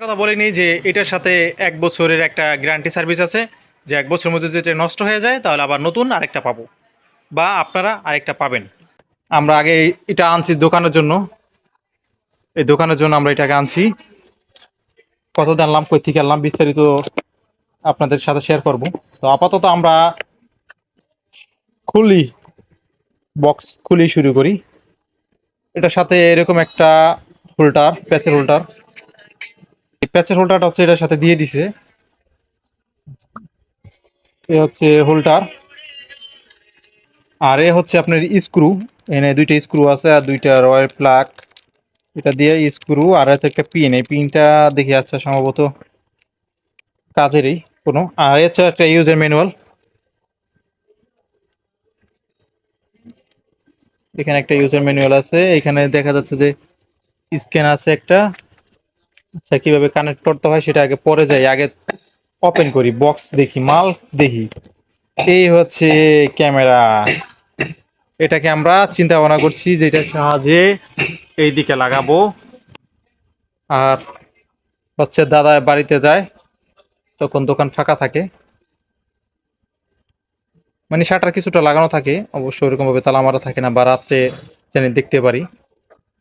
কথা বলিনি যে এটার সাথে এক বছরের একটা গ্যারান্টি সার্ভিস আছে, যে এক বছরের মধ্যে যদি নষ্ট হয়ে যায়, তাহলে আবার নতুন আরেকটা পাবো। বা আপনারা আরেকটা পাবেন। আমরা আগে এটা আনছি দোকানের জন্য। এই দোকানের জন্য আমরা এটাকে আনছি। কত জানলাম কই থেকে আনলাম, বিস্তারিত আপনাদের সাথে শেয়ার করব। তো আপাতত আমরা খুলি বক্স খুলি শুরু করি। এটার সাথে এরকম একটা হোল্ডার প্যাচের হোল্ডার প্যাচের হোল্ডারটা হচ্ছে এটার সাথে দিয়ে দিছে। এ হচ্ছে হোল্ডার আর এ হচ্ছে আপনার স্ক্রু এনে দুইটা স্ক্রু আছে আর দুইটা রয়্যাল প্লাগ এটা দিয়ে স্ক্রু আর হচ্ছে একটা পিন এই পিনটা দেখে যাচ্ছে সম্ভবত কাজেরই কোনো। আর হচ্ছে একটা ইউজার ম্যানুয়াল এখানে একটা ইউজার ম্যানুয়াল আছে। এখানে দেখা যাচ্ছে যে স্ক্যান আছে একটা। আচ্ছা কীভাবে কানেক্ট করতে হয় সেটা আগে পরে যাই, আগে ওপেন করি বক্স দেখি, মাল দেখি। এই হচ্ছে ক্যামেরা। এটাকে আমরা চিন্তা ভাবনা করছি যেটার সাহায্যে এই দিকে লাগাবো। আর হচ্ছে দাদা বাড়িতে যায়, তখন দোকান ফাঁকা থাকে। মানে শাটার কিছুটা লাগানো থাকে, অবশ্য ওরকম ভাবে তালা মারা থাকে না, বা রাত্রে জানি দেখতে পারি।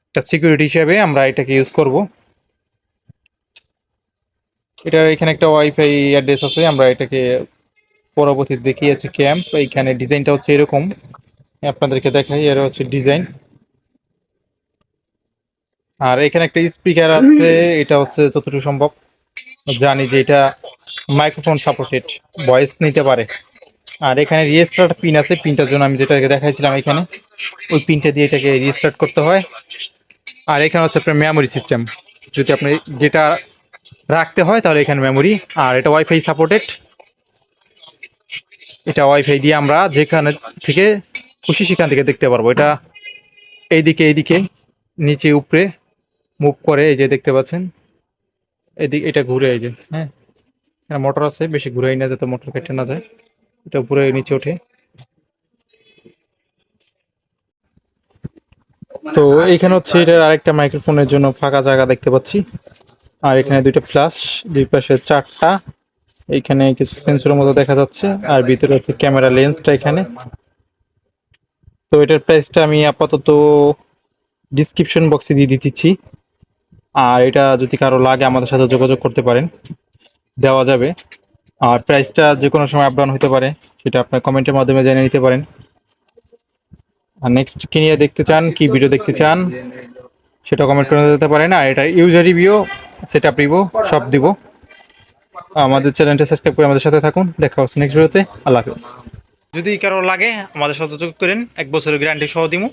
একটা সিকিউরিটি হিসেবে আমরা এটাকে ইউজ করব। এটা এখানে একটা ওয়াইফাই অ্যাড্রেস আছে, আমরা এটাকে পরবর্তীতে দেখিয়েছি ক্যাম্প এইখানে ডিজাইনটা হচ্ছে এরকম। আপনাদেরকে দেখাই, এর হচ্ছে ডিজাইন আর এখানে একটা স্পিকার আছে, এটা হচ্ছে যতটুকু সম্ভব। জানি যে এটা মাইক্রোফোন সাপোর্টেড ভয়েস নিতে পারে। আর এখানে রিস্টার্ট পিন আছে পিনটার জন্য আমি যেটাকে দেখাইছিলাম এখানে, ওই পিনটা দিয়ে এটাকে রিস্টার্ট করতে হয়। আর এখানে হচ্ছে আপনার মেমোরি সিস্টেম যদি আপনি যেটা রাখতে হয়, তাহলে এখানে মেমোরি আর এটা ওয়াইফাই সাপোর্টেড এটা ওয়াইফাই দিয়ে আমরা যেখানে থেকে খুশি সেখান থেকে দেখতে পারব। এটা এইদিকে এইদিকে, নিচে, উপরে মুভ করে, এই যে দেখতে পাচ্ছেন। এদিকে এটা ঘুরে, এই যে হ্যাঁ। মোটর আছে, বেশি ঘুরাই না যাতে মোটর কেটে না যায়। এটা উপরে, নিচে ওঠে। তো এইখানে হচ্ছে এটার আরেকটা মাইক্রোফোনের জন্য ফাঁকা জায়গা দেখতে পাচ্ছি। আর এখানে দুইটা ফ্ল্যাশ দুই পাশে চারটা। এখানে কিছু সেন্সরের মতো দেখা যাচ্ছে, আর ভিতরে হচ্ছে ক্যামেরা লেন্সটা এখানে। তো এটার প্রাইসটা আমি আপাতত ডিসক্রিপশন বক্সে দিয়ে দিতেছি। আর এটা যদি কারও লাগে, আমাদের সাথে যোগাযোগ করতে পারেন। দেওয়া যাবে। আর প্রাইসটা যে কোনো সময় আপ ডাউন হতে পারে, সেটা আপনার কমেন্টের মাধ্যমে জেনে নিতে পারেন। আর নেক্সট কি নিয়ে দেখতে চান, কি ভিডিও দেখতে চান, সেটা কমেন্ট করে দিতে পারেন। আর এটা user review set up review সব দিব। আমাদের চ্যানেলটা সাবস্ক্রাইব করে আমাদের সাথে থাকুন। দেখা হচ্ছে নেক্সট ভিডিওতে আল্লাহ হাফেজ। যদি কারও লাগে, আমাদের সাথে যোগাযোগ করেন। এক বছরের গ্যারান্টি সহ দিমু।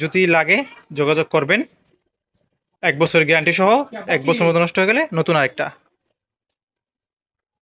যদি লাগে, যোগাযোগ করবেন। এক বছরের গ্যারান্টি সহ এক বছর মতো নষ্ট হয়ে গেলে নতুন আরেকটা।